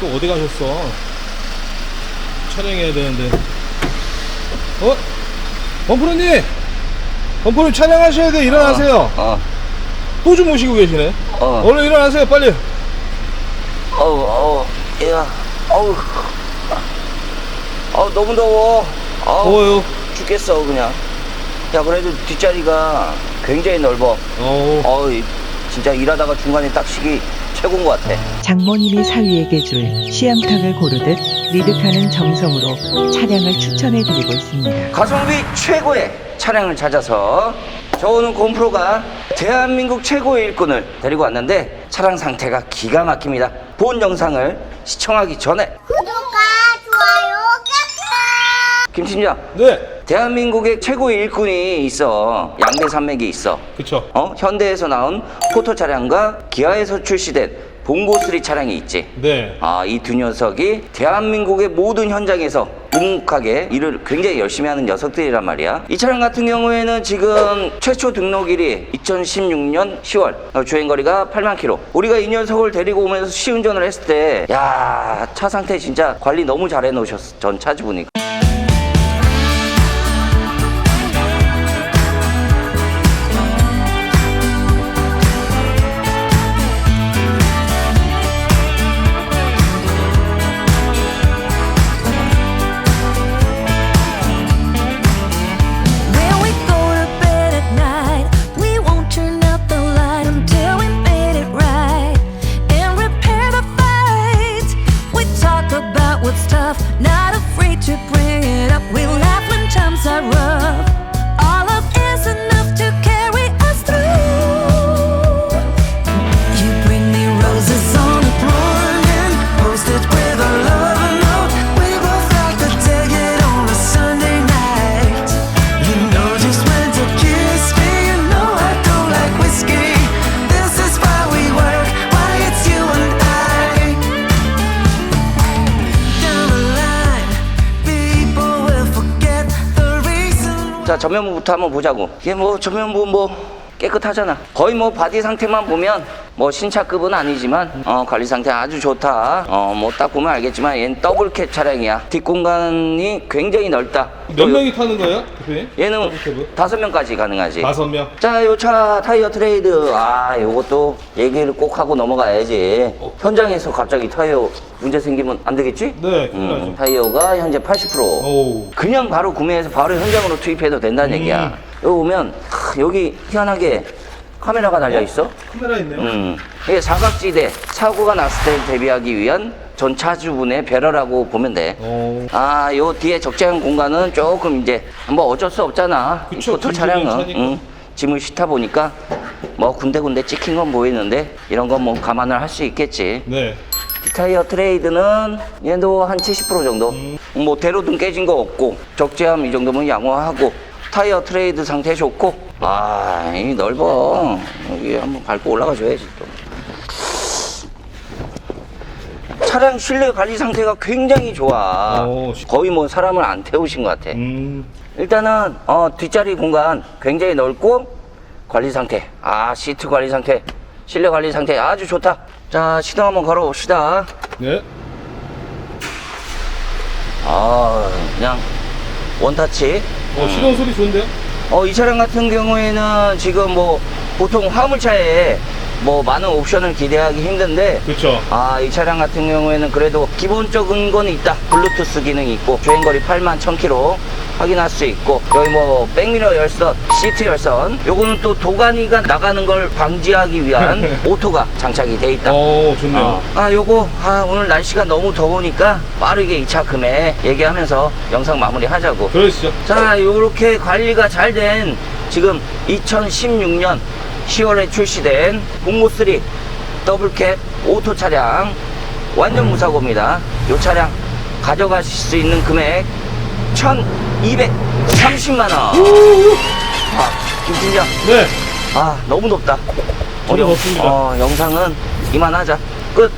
또 어디 가셨어? 촬영해야 되는데. 어? 범프로님! 범프로님 촬영하셔야 돼. 일어나세요. 어, 또좀 오시고 계시네. 어. 얼른 일어나세요. 빨리. 어우, 어우, 야, 어우, 어우, 너무 더워. 어우, 더워요. 죽겠어, 그냥. 야, 그래도 뒷자리가 굉장히 넓어. 어. 어우, 이- 진짜 일하다가 중간에 딱 쉬기 최고인 것 같아. 장모님이 사위에게 줄 시향탁을 고르듯 리드카는 정성으로 차량을 추천해드리고 있습니다. 가성비 최고의 차량을 찾아서 저오는 곰프로가 대한민국 최고의 일꾼을 데리고 왔는데 차량 상태가 기가 막힙니다. 본 영상을 시청하기 전에 김 팀장 네. 대한민국의 최고의 일꾼이 있어 양대 산맥이 있어 그쵸. 어? 현대에서 나온 포토 차량과 기아에서 출시된 봉고3 차량이 있지 네. 아, 이 두 녀석이 대한민국의 모든 현장에서 묵묵하게 일을 굉장히 열심히 하는 녀석들이란 말이야. 이 차량 같은 경우에는 지금 최초 등록일이 2016년 10월, 어, 주행거리가 8만 킬로. 우리가 이 녀석을 데리고 오면서 시운전을 했을 때, 야, 차 상태 진짜 관리 너무 잘 해 놓으셨어. 전 차주분이. When 자, 전면부부터 한번 보자고. 이게 뭐, 전면부 뭐, 깨끗하잖아. 거의 뭐, 바디 상태만 보면, 뭐, 신차급은 아니지만, 어, 관리 상태 아주 좋다. 어, 뭐, 딱 보면 알겠지만, 얘는 더블 캡 차량이야. 뒷공간이 굉장히 넓다. 몇또 명이 타는 거예요? 대표님? 얘는 더블캡은? 다섯 명까지 가능하지. 다섯 명. 자, 요 차 타이어 트레이드. 아, 요것도 얘기를 꼭 하고 넘어가야지. 어. 현장에서 갑자기 타이어 문제 생기면 안 되겠지? 네, 큰일 나죠. 음, 타이어가 현재 80%. 오. 그냥 바로 구매해서 바로 현장으로 투입해도 된다는 음. 얘기야. 여기 보면 하, 여기 희한하게 카메라가 달려 있어. 카메라 있네요. 음. 이게 사각지대 사고가 났을 때 대비하기 위한 전 차주분의 배려라고 보면 돼. 오. 아, 요 뒤에 적재한 공간은 조금 이제 뭐 어쩔 수 없잖아. 이 그쵸, 차량은 차니까. 응, 짐을 싣다 보니까 뭐 군데군데 찍힌 건 보이는데 이런 건 뭐 감안을 할 수 있겠지. 네. 타이어 트레이드는 얘도 한 70% 정도. 음. 뭐 대로등 깨진 거 없고 적재함 이 정도면 양호하고 타이어 트레이드 상태 좋고 아, 이 넓어. 여기 한번 밟고 올라가 줘야지 또. 차량 실내 관리 상태가 굉장히 좋아. 오, 시- 거의 뭐 사람을 안 태우신 것 같아. 음. 일단은 어, 뒷자리 공간 굉장히 넓고 관리 상태 아 시트 관리 상태 실내 관리 상태 아주 좋다 자 시동 한번 걸어 봅시다 네. 아 그냥 원타치 어, 시동 소리 좋은데요? 어, 이 차량 같은 경우에는 지금 뭐 보통 화물차에 뭐 많은 옵션을 기대하기 힘든데 그쵸. 아, 이 차량 같은 경우에는 그래도 기본적인 건 있다. 블루투스 기능이 있고, 주행거리 8만 1000km 확인할 수 있고, 여기 뭐, 백미러 열선, 시트 열선, 요거는 또 도가니가 나가는 걸 방지하기 위한 오토가 장착이 돼 있다. 오, 좋네요. 어. 아, 요거, 아, 오늘 날씨가 너무 더우니까 빠르게 이 차 금액 얘기하면서 영상 마무리 하자고. 그러시죠. 자, 요렇게 관리가 잘 된 지금 2016년 10월에 출시된 공모3 더블캡 오토 차량 완전 무사고입니다. 요 차량 가져가실 수 있는 금액 1230만원. 아, 김팀장. 네. 아, 너무 덥다. 저도 영-. 어, 영상은 이만하자. 끝.